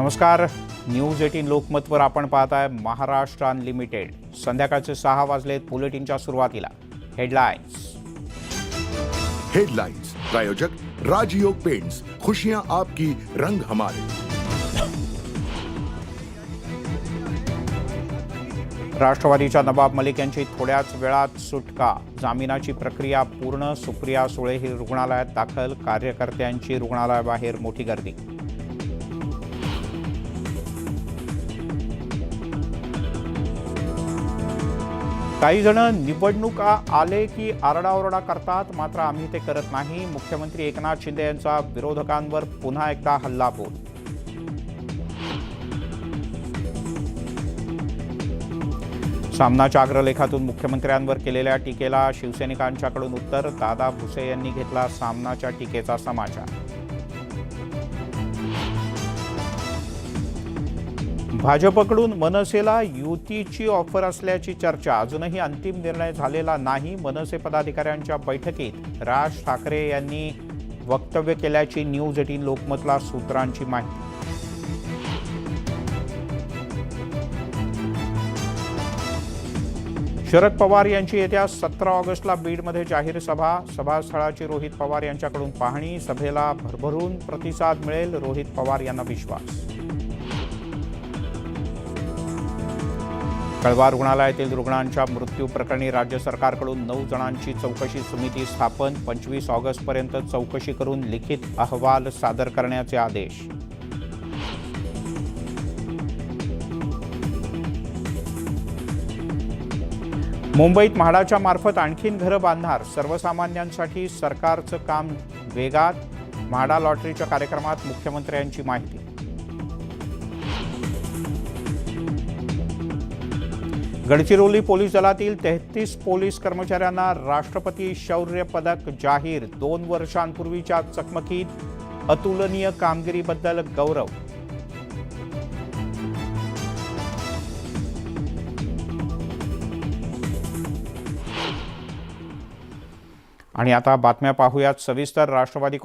नमस्कार. News eighteen लोकमतवर आपण पाहताय महाराष्ट्र अनलिमिटेड संध्याकाळचे सहा वाजलेत बुलेटिनच्या सुरुवातीला. हेडलाईन्स हेडलाइंस प्रायोजक राजयोग पेंट्स. खुशियां आपकी रंग हमारे. राष्ट्रवादीच्या नवाब मलिक यांची थोड्याच वेळात सुटका. जामिनाची प्रक्रिया पूर्ण सुप्रिया सुळे ही रुग्णालयात दाखल कार्यकर्त्यांची रुग्णालयाबाहेर मोठी गर्दी. काही जण निवडणुका आले की आरडाओरडा करतात मात्र आम्ही ते करत नाही. मुख्यमंत्री एकनाथ शिंदे यांचा विरोधकांवर पुन्हा एकदा हल्लाबोल. सामनाच्या अग्रलेखातून मुख्यमंत्र्यांवर केलेल्या टीकेला शिवसैनिकांच्याकडून उत्तर दादा भुसे यांनी घेतला सामनाच्या टीकेचा समाचार. भाजपकडून मनसेला युतीची ऑफर असल्याची चर्चा. अजूनही अंतिम निर्णय झालेला नाही. मनसे पदाधिकाऱ्यांच्या बैठकीत राज ठाकरे यांनी वक्तव्य केल्याची न्यूज एटीन लोकमतला सूत्रांची माहिती. शरद पवार यांची येत्या सतरा ऑगस्टला बीडमध्ये जाहीर सभा. सभास्थळाची रोहित पवार यांच्याकडून पाहणी. सभेला भरभरून प्रतिसाद मिळेल. रोहित पवार यांना विश्वास. कळवा रुग्णालयातील रुग्णांच्या मृत्यू प्रकरणी राज्य सरकारकडून नऊ जणांची चौकशी समिती स्थापन पंचवीस ऑगस्टपर्यंत चौकशी करून लिखित अहवाल सादर करण्याचे आदेश. मुंबईत म्हाडाच्या मार्फत आणखीन घरं बांधणार सर्वसामान्यांसाठी सरकारचं काम वेगात म्हाडा लॉटरीच्या कार्यक्रमात मुख्यमंत्र्यांची माहिती. गडचिरोली पोलीस दलातील तेहतीस पोलीस कर्मचाऱ्यांना राष्ट्रपती शौर्य पदक जाहीर. दोन वर्षांपूर्वीच्या चकमकीत अतुलनीय कामगिरीबद्दल गौरव. आणि आता बातम्या पाहूयात. सविस्तर राष्ट्रवादी